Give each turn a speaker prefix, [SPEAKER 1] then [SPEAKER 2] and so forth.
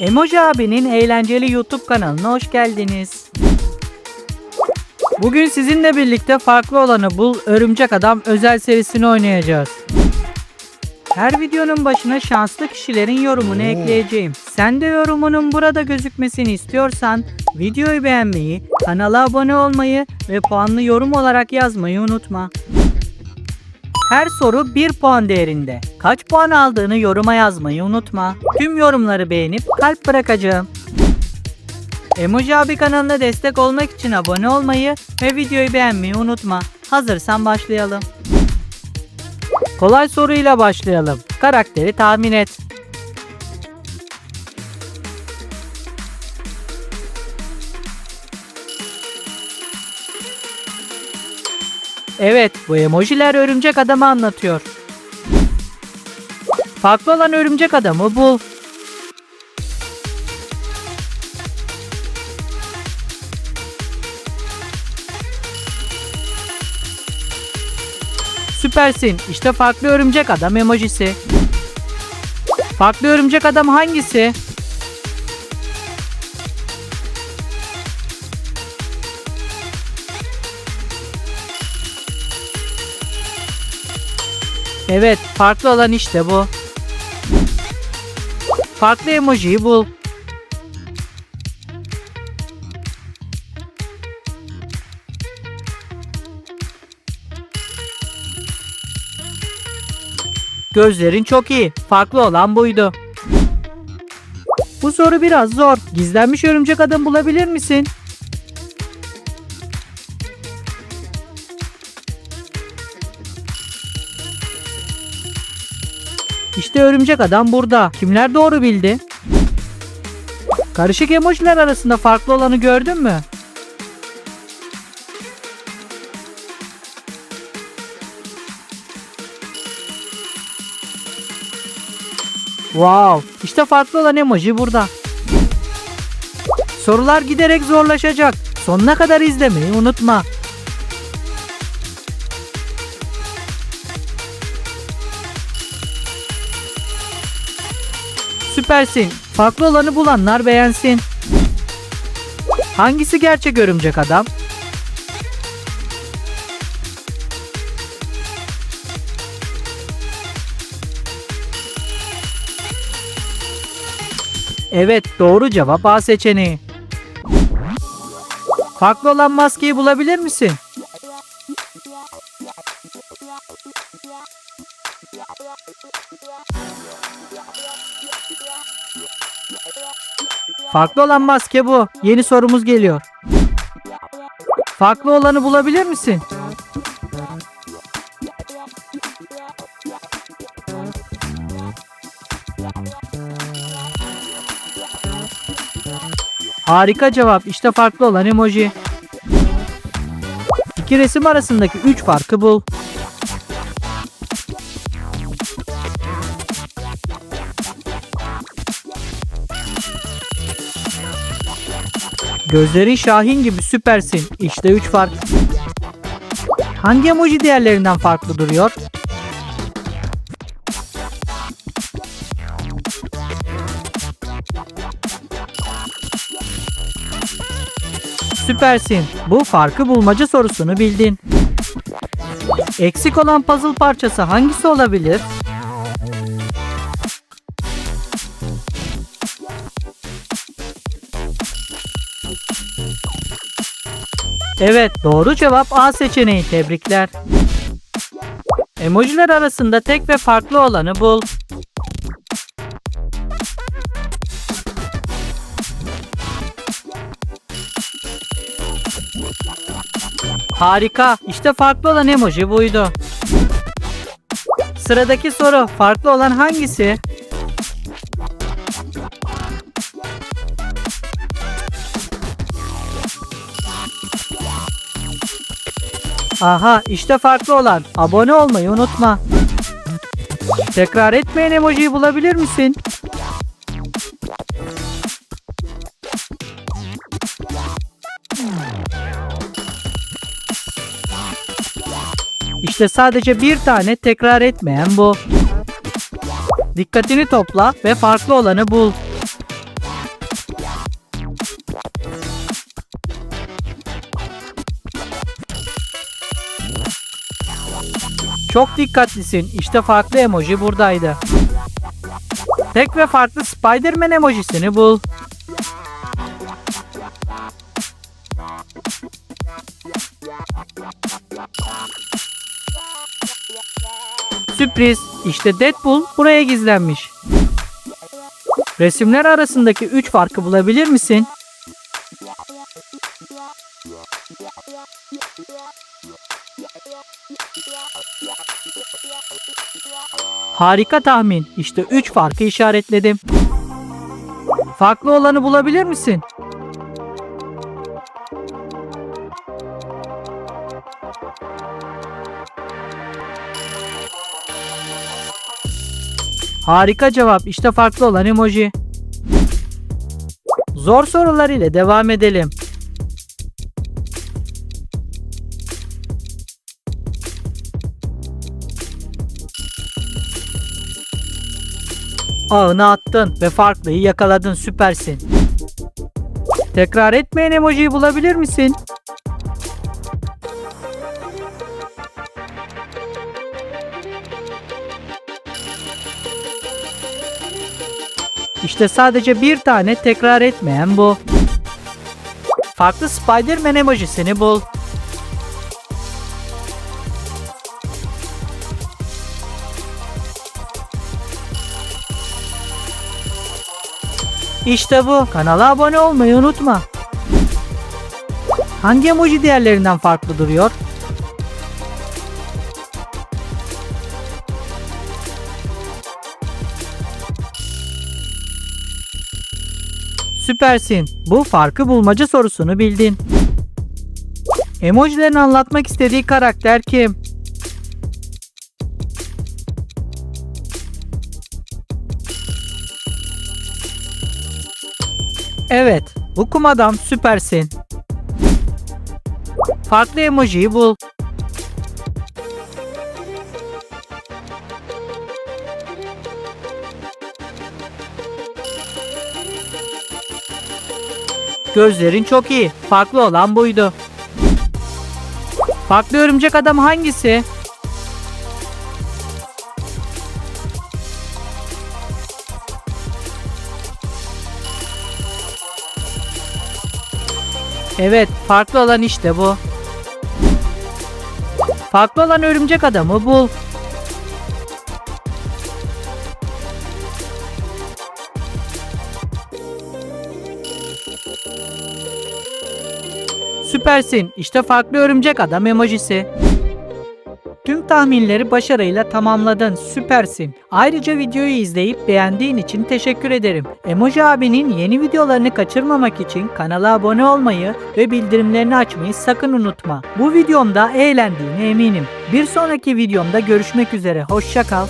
[SPEAKER 1] Emoji abinin eğlenceli YouTube kanalına hoş geldiniz. Bugün sizinle birlikte farklı olanı bul Örümcek Adam özel serisini oynayacağız. Her videonun başına şanslı kişilerin yorumunu ekleyeceğim. Sen de yorumunun burada gözükmesini istiyorsan videoyu beğenmeyi, kanala abone olmayı ve puanlı yorum olarak yazmayı unutma. Her soru 1 puan değerinde. Kaç puan aldığını yoruma yazmayı unutma. Tüm yorumları beğenip kalp bırakacağım. Emoji abi kanalına destek olmak için abone olmayı ve videoyu beğenmeyi unutma. Hazırsan başlayalım. Kolay soruyla başlayalım. Karakteri tahmin et. Evet, bu emojiler örümcek adamı anlatıyor. Farklı olan örümcek adamı bul. Süpersin. İşte farklı örümcek adam emojisi. Farklı örümcek adam hangisi? Evet, farklı olan işte bu. Farklı emojiyi bul. Gözlerin çok iyi. Farklı olan buydu. Bu soru biraz zor. Gizlenmiş örümcek adam bulabilir misin? İşte örümcek adam burada. Kimler doğru bildi? Karışık emojiler arasında farklı olanı gördün mü? Wow, işte farklı olan emoji burada. Sorular giderek zorlaşacak. Sonuna kadar izlemeyi unutma. Süpersin. Farklı olanı bulanlar beğensin. Hangisi gerçek örümcek adam? Evet, doğru cevap A seçeneği. Farklı olan maskeyi bulabilir misin? Farklı olan maske bu. Yeni sorumuz geliyor. Farklı olanı bulabilir misin? Harika cevap. İşte farklı olan emoji. İki resim arasındaki 3 farkı bul. Gözlerin Şahin gibi süpersin. İşte 3 fark. Hangi emoji diğerlerinden farklı duruyor? Süpersin. Bu farkı bulmaca sorusunu bildin. Eksik olan puzzle parçası hangisi olabilir? Evet, doğru cevap A seçeneği. Tebrikler. Emojiler arasında tek ve farklı olanı bul. Harika. İşte farklı olan emoji buydu. Sıradaki soru farklı olan hangisi? Aha işte farklı olan. Abone olmayı unutma. Tekrar etmeyen emojiyi bulabilir misin? İşte sadece bir tane tekrar etmeyen bu. Dikkatini topla ve farklı olanı bul. Çok dikkatlisin. İşte farklı emoji buradaydı. Tek ve farklı Spider-Man emojisini bul. Sürpriz. İşte Deadpool buraya gizlenmiş. Resimler arasındaki 3 farkı bulabilir misin? Harika tahmin. İşte 3 farkı işaretledim. Farklı olanı bulabilir misin? Harika cevap. İşte farklı olan emoji. Zor sorular ile devam edelim. Ağını attın ve farklıyı yakaladın süpersin. Tekrar etmeyen emojiyi bulabilir misin? İşte sadece bir tane tekrar etmeyen bu. Farklı Spider-Man emojisini bul. İşte bu. Kanala abone olmayı unutma. Hangi emoji diğerlerinden farklı duruyor? Süpersin. Bu farkı bulmaca sorusunu bildin. Emojilerin anlatmak istediği karakter kim? Evet, bu kum adam süpersin. Farklı emojiyi bul. Gözlerin çok iyi. Farklı olan buydu. Farklı örümcek adam hangisi? Evet, farklı olan işte bu. Farklı olan örümcek adamı bul. Süpersin. İşte farklı örümcek adam emojisi. Tahminleri başarıyla tamamladın. Süpersin. Ayrıca videoyu izleyip beğendiğin için teşekkür ederim. Emoji abinin yeni videolarını kaçırmamak için kanala abone olmayı ve bildirimlerini açmayı sakın unutma. Bu videomda eğlendiğine eminim. Bir sonraki videomda görüşmek üzere. Hoşça kal.